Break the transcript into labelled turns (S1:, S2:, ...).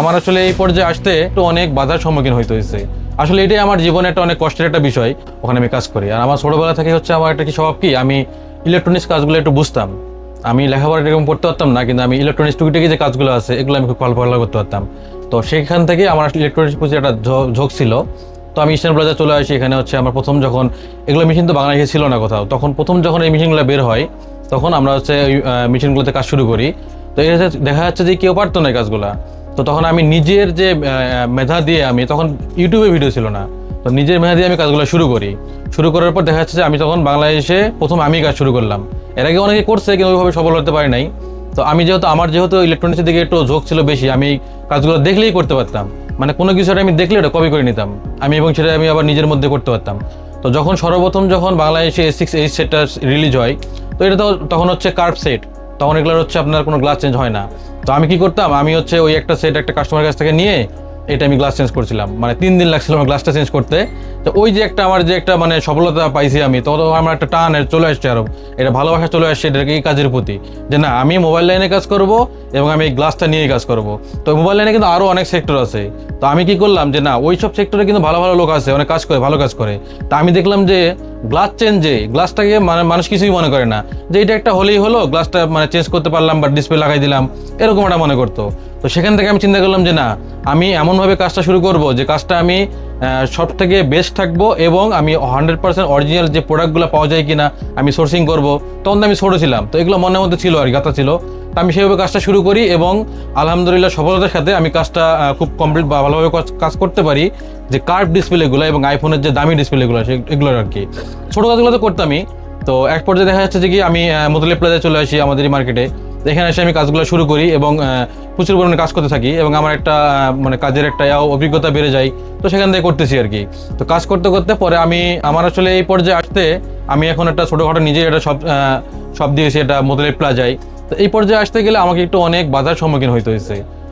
S1: আমার আসলে এই পর্যায়ে আসতে একটু অনেক বাধার সম্মুখীন হইতে হয়েছে আসলে এটাই আমার জীবনে একটা অনেক কষ্টের একটা বিষয়, ওখানে আমি কাজ করি। আর আমার ছোটবেলা থেকে হচ্ছে আমার একটা কি স্বভাব কি? আমি ইলেকট্রনিক্স কাজগুলো একটু বুঝতাম। আমি লেখাপড়া এরকম পড়তে পারতাম না, কিন্তু আমি ইলেকট্রনিক্স টুকিটাকি যে কাজগুলো আছে, এগুলো আমি খুব ভালো করতে পারতাম। তো সেখান থেকে আমার আসলে ইলেকট্রনিক্স প্রতি একটা ঝোঁক ছিল। তো আমি ইস্টার্ন প্লাজা চলে আসি, এখানে হচ্ছে আমার প্রথম যখন, এগুলো মেশিন তো বাংলাদেশে ছিল না কোথাও। তখন প্রথম যখন এই মেশিনগুলো বের হয়, তখন আমরা হচ্ছে ওই মেশিনগুলোতে কাজ শুরু করি। তো এটা দেখা যাচ্ছে যে কেউ পারতো না এই কাজগুলা। তো তখন আমি নিজের যে মেধা দিয়ে আমি, তখন ইউটিউবে ভিডিও ছিল না। তো নিজের মেধা দিয়ে আমি কাজগুলো শুরু করি। শুরু করার পর দেখা যাচ্ছে যে আমি তখন বাংলাদেশে প্রথম আমি কাজ শুরু করলাম। এর আগে অনেকে করছে, কিন্তু ওইভাবে সফল হতে পারি নাই। তো আমি যেহেতু, আমার যেহেতু ইলেকট্রনিক্সের দিকে একটু ঝোঁক ছিল বেশি, আমি কাজগুলো দেখলেই করতে পারতাম। মানে কোনো কিছু আমি দেখলে ওটা কপি করে নিতাম। আমি এবং সেটা আমি আবার নিজের মধ্যে করতে পারতাম। তো যখন সর্বপ্রথম যখন বাংলাদেশে এস সিক্স এইচ সেটটা রিলিজ হয়, তো এটা তো তখন হচ্ছে কার্ভ সেট তখন এগুলোর হচ্ছে আপনার কোনো গ্লাস চেঞ্জ হয় না। তো আমি কি করতাম? আমি হচ্ছে ওই একটা সেট একটা কাস্টমারের কাছ থেকে নিয়ে এটা আমি গ্লাস চেঞ্জ করছিলাম। মানে তিন দিন লাগছিল আমার গ্লাসটা চেঞ্জ করতে। তো ওই যে একটা আমার যে একটা মানে সফলতা পাইছি আমি, তখন আমার একটা টান চলে আসছে আরও। এটা ভালোবাসা চলে আসছে, এটা এই কাজের প্রতি? যে না, আমি মোবাইল লাইনে কাজ করব এবং আমি এই গ্লাসটা নিয়েই কাজ করব। তো মোবাইল লাইনে কিন্তু আরও অনেক সেক্টর আছে। তো আমি কি করলাম যে না ওই সব সেক্টরে কিন্তু ভালো ভালো লোক আছে, অনেক কাজ করে, ভালো কাজ করে। তা আমি দেখলাম যে গ্লাস চেঞ্জে গ্লাসটাকে মানে মানুষ কিছুই মনে করে না। যে এটা একটা হলেই হলো গ্লাসটা মানে চেঞ্জ করতে পারলাম বা ডিসপ্লে লাগাই দিলাম, এরকম একটা মনে করতো। তো সেখান থেকে আমি চিন্তা করলাম যে না, আমি এমনভাবে কাজটা শুরু করব যে কাজটা আমি সব থেকে বেস্ট থাকব এবং আমি হান্ড্রেড পার্সেন্ট অরিজিনাল যে প্রোডাক্টগুলো পাওয়া যায় কিনা আমি সোর্সিং করব, তখন আমি ছোটো ছিলাম। তো এগুলো মনের মধ্যে ছিল আর গাথা ছিল। তো আমি সেভাবে কাজটা শুরু করি এবং আলহামদুলিল্লাহ সফলতার সাথে আমি কাজটা খুব কমপ্লিট বা ভালোভাবে কাজ- করতে পারি। যে কার্ভ ডিসপ্লেগুলো এবং আইফোনের যে দামি ডিসপ্লেগুলো এগুলোর আর কি। ছোটো কাজগুলো তো করতামই। তো এক পর্যায়ে দেখা যাচ্ছে যে কি আমি মোদলি প্লাজায় চলে আসি আমাদের মার্কেটে এখানে এসে আমি কাজগুলো শুরু করি এবং প্রচুর পরিমাণে কাজ করতে থাকি এবং আমার একটা মানে কাজের একটা অভিজ্ঞতা বেড়ে যায়। তো সেখান থেকে করতেছি আর কি। তো কাজ করতে করতে পরে আমি, আমার আসলে এই পর্যায়ে আসতে আমি এখন একটা ছোটোখাটো নিজেই একটা সব সব দিয়েছি এটা মোদলের প্লাজায়। তো এই পর্যায়ে আসতে গেলে আমাকে একটু অনেক বাধার সম্মুখীন হইতে হয়েছে।